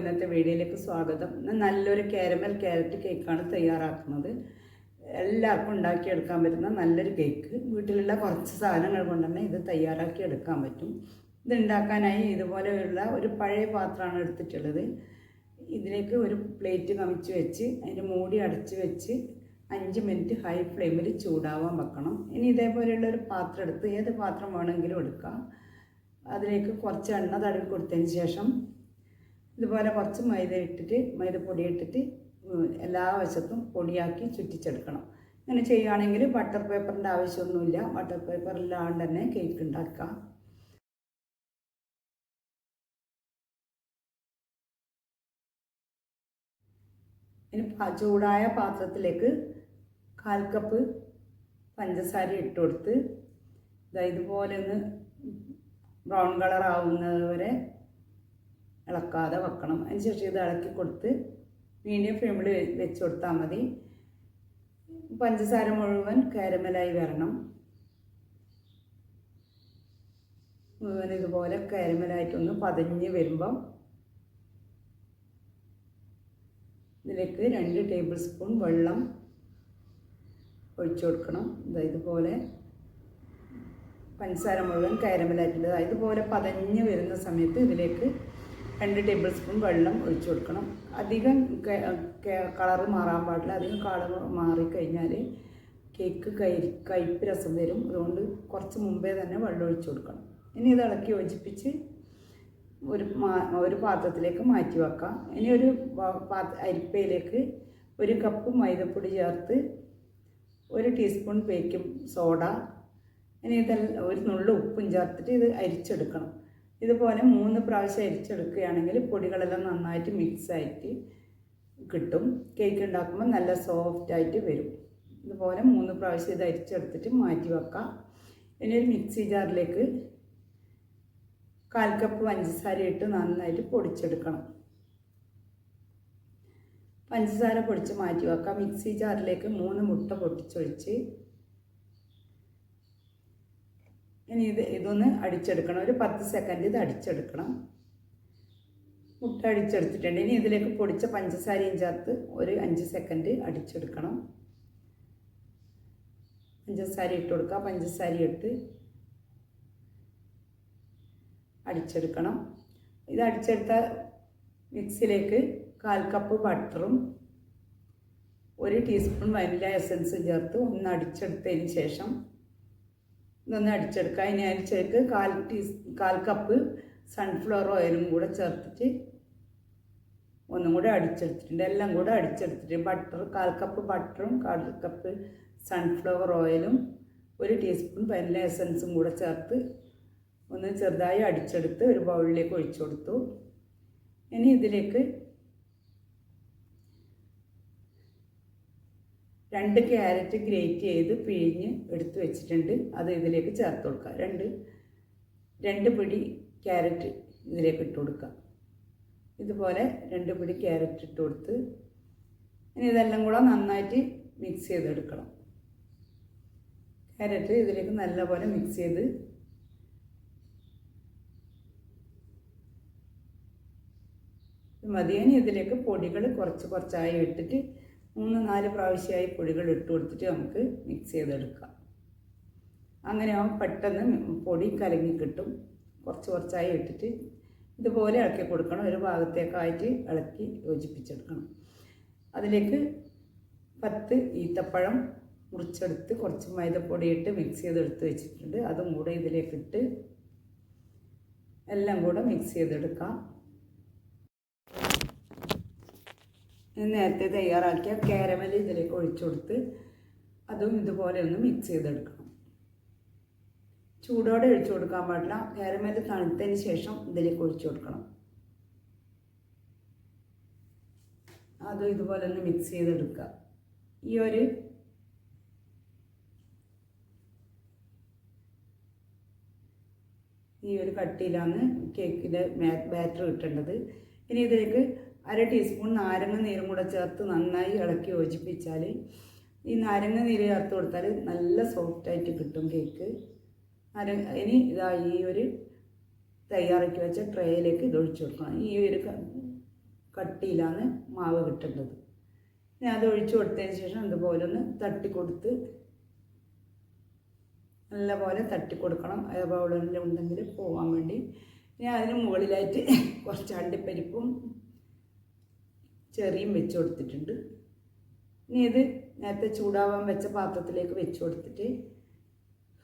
ഇന്നത്തെ വീഡിയോയിലേക്ക് സ്വാഗതം. നല്ലൊരു കാരമൽ ക്യാരറ്റ് കേക്കാണ് തയ്യാറാക്കുന്നത്. എല്ലാവർക്കും ഉണ്ടാക്കിയെടുക്കാൻ പറ്റുന്ന നല്ലൊരു കേക്ക് വീട്ടിലുള്ള കുറച്ച് സാധനങ്ങൾ കൊണ്ട് തന്നെ ഇത് തയ്യാറാക്കി എടുക്കാൻ പറ്റും. ഇത് ഉണ്ടാക്കാനായി ഇതുപോലെയുള്ള ഒരു പഴയ പാത്രമാണ് എടുത്തിട്ടുള്ളത്. ഇതിലേക്ക് ഒരു പ്ലേറ്റ് കമിച്ച് വെച്ച് അതിന്റെ മൂടി അടച്ച് വെച്ച് അഞ്ച് മിനിറ്റ് ഹൈ ഫ്ലെയിമിൽ ചൂടാവാൻ വെക്കണം. ഇനി ഇതേപോലെയുള്ള ഒരു പാത്രം എടുത്ത് ഏത് പാത്രം വേണമെങ്കിലും എടുക്കാം. അതിലേക്ക് കുറച്ച് എണ്ണ തടവി കൊടുത്തതിന് ശേഷം ഇതുപോലെ കുറച്ച് മൈദ ഇട്ടിട്ട് മൈദപ്പൊടി ഇട്ടിട്ട് എല്ലാ വശത്തും പൊടിയാക്കി ചുറ്റിച്ചെടുക്കണം. ഇങ്ങനെ ചെയ്യുകയാണെങ്കിൽ ബട്ടർ പേപ്പറിന്റെ ആവശ്യമൊന്നുമില്ല. ബട്ടർ പേപ്പർ ഇല്ലാണ്ട് തന്നെ കേക്ക് ഉണ്ടാക്കാം ഇനി ചൂടായ പാത്രത്തിലേക്ക് കാൽ കപ്പ് പഞ്ചസാര ഇട്ട് കൊടുത്ത് ഇതാ ഇതുപോലെ ഒന്ന് ബ്രൗൺ കളർ ആവുന്നത് വരെ ഇളക്കാതെ വെക്കണം. അതിനുശേഷം ഇത് ഇളക്കി കൊടുത്ത് മീഡിയം ഫ്ലെയിമിൽ വെച്ച് കൊടുത്താൽ മതി. പഞ്ചസാര മുഴുവൻ കാരമലായി വരണം. മുഴുവൻ ഇതുപോലെ കാരമലായിട്ടൊന്ന് പതഞ്ഞ് വരുമ്പം ഇതിലേക്ക് രണ്ട് ടേബിൾ സ്പൂൺ വെള്ളം ഒഴിച്ചു കൊടുക്കണം. ഇതാ ഇതുപോലെ പഞ്ചസാര മുഴുവൻ കാരമലായിട്ടുണ്ട്. ദാ ഇതുപോലെ പതഞ്ഞ് വരുന്ന സമയത്ത് ഇതിലേക്ക് രണ്ട് ടേബിൾ സ്പൂൺ വെള്ളം ഒഴിച്ചു കൊടുക്കണം. അധികം കളറ് മാറാൻ പാടില്ല. അധികം കളർ മാറിക്കഴിഞ്ഞാൽ കേക്ക് കൈ കയ്പ്പ് രസം വരും. അതുകൊണ്ട് കുറച്ച് മുമ്പേ തന്നെ വെള്ളം ഒഴിച്ചു കൊടുക്കണം. ഇനി ഇത് ഇളക്കി യോജിപ്പിച്ച് ഒരു ഒരു പാത്രത്തിലേക്ക് മാറ്റി വെക്കാം. ഇനി ഒരു അരിപ്പയിലേക്ക് ഒരു കപ്പ് മൈദപ്പൊടി ചേർത്ത് ഒരു ടീസ്പൂൺ ബേക്കിംഗ് സോഡ. ഇനി ഇതെല്ലാം ഒരു നുള്ളു ഉപ്പും ചേർത്തിട്ട് ഇത് അരിച്ചെടുക്കണം. ഇതുപോലെ മൂന്ന് പ്രാവശ്യം അരിച്ചെടുക്കുകയാണെങ്കിൽ പൊടികളെല്ലാം നന്നായിട്ട് മിക്സായിട്ട് കിട്ടും. കേക്ക് ഉണ്ടാക്കുമ്പോൾ നല്ല സോഫ്റ്റ് ആയിട്ട് വരും. ഇതുപോലെ മൂന്ന് പ്രാവശ്യം ഇത് അരിച്ചെടുത്തിട്ട് മാറ്റി വെക്കാം. ഇനി ഒരു മിക്സി ജാറിലേക്ക് കാൽ കപ്പ് പഞ്ചസാര ഇട്ട് നന്നായിട്ട് പൊടിച്ചെടുക്കണം. പഞ്ചസാര പൊടിച്ച് മാറ്റി വെക്കാം. മിക്സി ജാറിലേക്ക് മൂന്ന് മുട്ട പൊട്ടിച്ചൊഴിച്ച് ഇനി ഇത് ഇതൊന്ന് അടിച്ചെടുക്കണം. ഒരു പത്ത് സെക്കൻഡ് ഇത് അടിച്ചെടുക്കണം. മുട്ട അടിച്ചെടുത്തിട്ടുണ്ട്. ഇനി ഇതിലേക്ക് പൊടിച്ച പഞ്ചസാരയും ചേർത്ത് ഒരു അഞ്ച് സെക്കൻഡ് അടിച്ചെടുക്കണം. പഞ്ചസാര ഇട്ട് കൊടുക്കുക. പഞ്ചസാര ഇട്ട് അടിച്ചെടുക്കണം. ഇത് അടിച്ചെടുത്ത മിക്സിയിലേക്ക് കാൽ കപ്പ് ബട്ടറും ഒരു ടീസ്പൂൺ വനില എസൻസും ചേർത്ത് ഒന്ന് അടിച്ചെടുത്തതിന് ശേഷം ഇതൊന്ന് അടിച്ചെടുക്കുക. അതിന് അരിച്ചേക്ക് കാൽ ടീസ് കാൽ കപ്പ് സൺഫ്ലവർ ഓയിലും കൂടെ ചേർത്തിട്ട് ഒന്നും കൂടെ അടിച്ചെടുത്തിട്ടുണ്ട്. എല്ലാം കൂടെ അടിച്ചെടുത്തിട്ട് ബട്ടർ കാൽ കപ്പ് ബട്ടറും കാൽ കപ്പ് സൺഫ്ലവർ ഓയിലും ഒരു ടീസ്പൂൺ വനില എസൻസും കൂടെ ചേർത്ത് ഒന്ന് ചെറുതായി അടിച്ചെടുത്ത് ഒരു ബൗളിലേക്ക് ഒഴിച്ചു കൊടുത്തു. ഇനി ഇതിലേക്ക് രണ്ട് ക്യാരറ്റ് ഗ്രേറ്റ് ചെയ്ത് പിഴിഞ്ഞ് എടുത്ത് വെച്ചിട്ടുണ്ട്. അത് ഇതിലേക്ക് ചേർത്ത് കൊടുക്കുക. രണ്ട് രണ്ട് പിടി ക്യാരറ്റ് ഇതിലേക്ക് ഇട്ട് കൊടുക്കുക. ഇതുപോലെ രണ്ട് പിടി ക്യാരറ്റ് ഇട്ട് കൊടുത്ത് ഇനി ഇതെല്ലാം കൂടെ നന്നായിട്ട് മിക്സ് ചെയ്തെടുക്കണം. ക്യാരറ്റ് ഇതിലേക്ക് നല്ലപോലെ മിക്സ് ചെയ്ത് മതി. ഇതിലേക്ക് പൊടികൾ കുറച്ച് കുറച്ചായി ഇട്ടിട്ട് മൂന്ന് നാല് പ്രാവശ്യമായി പൊടികൾ ഇട്ട് കൊടുത്തിട്ട് നമുക്ക് മിക്സ് ചെയ്തെടുക്കാം. അങ്ങനെ പെട്ടെന്ന് പൊടി കലങ്ങി കിട്ടും. കുറച്ച് കുറച്ചായി ഇട്ടിട്ട് ഇതുപോലെ ഇളക്കി കൊടുക്കണം. ഒരു ഭാഗത്തേക്കായിട്ട് ഇളക്കി യോജിപ്പിച്ചെടുക്കണം. അതിലേക്ക് പത്ത് ഈത്തപ്പഴം മുറിച്ചെടുത്ത് കുറച്ച് മൈദപ്പൊടി ഇട്ട് മിക്സ് ചെയ്തെടുത്ത് വെച്ചിട്ടുണ്ട്. അതും കൂടെ ഇതിലേക്കിട്ട് എല്ലാം കൂടെ മിക്സ് ചെയ്തെടുക്കാം. നേരത്തെ തയ്യാറാക്കിയ കാരമൽ ഇതിലേക്ക് ഒഴിച്ചു കൊടുത്ത് അതും ഇതുപോലെ ഒന്ന് മിക്സ് ചെയ്തെടുക്കണം. ചൂടോടെ ഒഴിച്ചു കൊടുക്കാൻ പാടില്ല. കാരമൽ തണുത്തതിന് ശേഷം ഇതിലേക്ക് ഒഴിച്ചു കൊടുക്കണം. അതും ഇതുപോലെ ഒന്ന് മിക്സ് ചെയ്തെടുക്കുക. ഈ ഒരു ഈ ഒരു കട്ടിയിലാണ് കേക്കിന്റെ ബാറ്റർ കിട്ടേണ്ടത്. ഇനി ഇതിലേക്ക് അര ടീസ്പൂൺ നാരങ്ങ നീരും കൂടെ ചേർത്ത് നന്നായി ഇളക്കി യോജിപ്പിച്ചാൽ ഈ നാരങ്ങ നീര് ചേർത്ത് കൊടുത്താൽ നല്ല സോഫ്റ്റായിട്ട് കിട്ടും കേക്ക് നാരങ്ങ ഇനി ഇതാ ഈ ഒരു തയ്യാറാക്കി വെച്ച ട്രേയിലേക്ക് ഇത് ഒഴിച്ചു കൊടുക്കണം. ഈ ഒരു കട്ടിയിലാണ് മാവ് കിട്ടേണ്ടത്. ഞാൻ അത് ഒഴിച്ചു കൊടുത്തതിന് ശേഷം ഇതുപോലെ ഒന്ന് തട്ടി കൊടുത്ത് നല്ലപോലെ തട്ടി കൊടുക്കണം. ബൗളിൽ ഉണ്ടെങ്കിൽ പോകാൻ വേണ്ടി. ഞാൻ അതിന് മുകളിലായിട്ട് കുറച്ച് അണ്ടിപ്പരിപ്പും ചെറിയും വെച്ച് കൊടുത്തിട്ടുണ്ട്. ഇനി ഇത് നേരത്തെ ചൂടാവാൻ വെച്ച പാത്രത്തിലേക്ക് വെച്ച് കൊടുത്തിട്ട്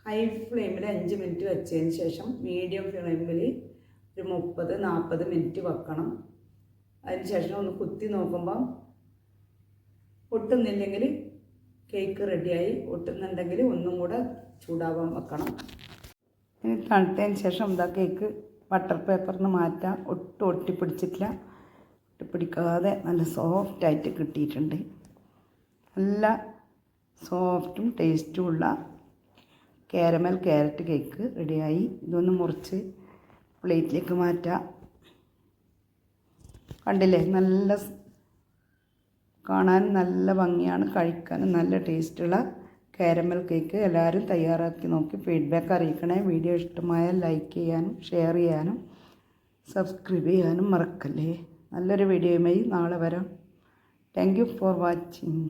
ഹൈ ഫ്ലെയിമിൽ അഞ്ച് മിനിറ്റ് വെച്ചതിന് ശേഷം മീഡിയം ഫ്ലെയിമിൽ ഒരു മുപ്പത് നാൽപ്പത് മിനിറ്റ് വെക്കണം. അതിന് ശേഷം ഒന്ന് കുത്തി നോക്കുമ്പം ഒട്ടുന്നില്ലെങ്കിൽ കേക്ക് റെഡിയായി ഒട്ടുന്നുണ്ടെങ്കിൽ ഒന്നും കൂടെ ചൂടാവാൻ വെക്കണം. ഇനി തണുത്തതിന് ശേഷം എന്താ കേക്ക് ബട്ടർ പേപ്പറിന് മാറ്റാം. ഒട്ടും ഒട്ടിപ്പിടിച്ചിട്ടില്ല. ഒട്ടിപ്പിടിക്കാതെ നല്ല സോഫ്റ്റായിട്ട് കിട്ടിയിട്ടുണ്ട്. നല്ല സോഫ്റ്റും ടേസ്റ്റും ഉള്ള കാരമൽ ക്യാരറ്റ് കേക്ക് റെഡിയായി ഇതൊന്ന് മുറിച്ച് പ്ലേറ്റിലേക്ക് മാറ്റാം. കണ്ടില്ലേ? നല്ല കാണാൻ നല്ല ഭംഗിയാണ്. കഴിക്കാനും നല്ല ടേസ്റ്റുള്ള കാരമൽ കേക്ക് എല്ലാവരും തയ്യാറാക്കി നോക്കി. ഫീഡ്ബാക്ക് അറിയിക്കണേ. വീഡിയോ ഇഷ്ടമായാൽ ലൈക്ക് ചെയ്യാനും ഷെയർ ചെയ്യാനും സബ്സ്ക്രൈബ് ചെയ്യാനും മറക്കല്ലേ? നല്ലൊരു വീഡിയോയുമായി നാളെ വരാം. Thank you for watching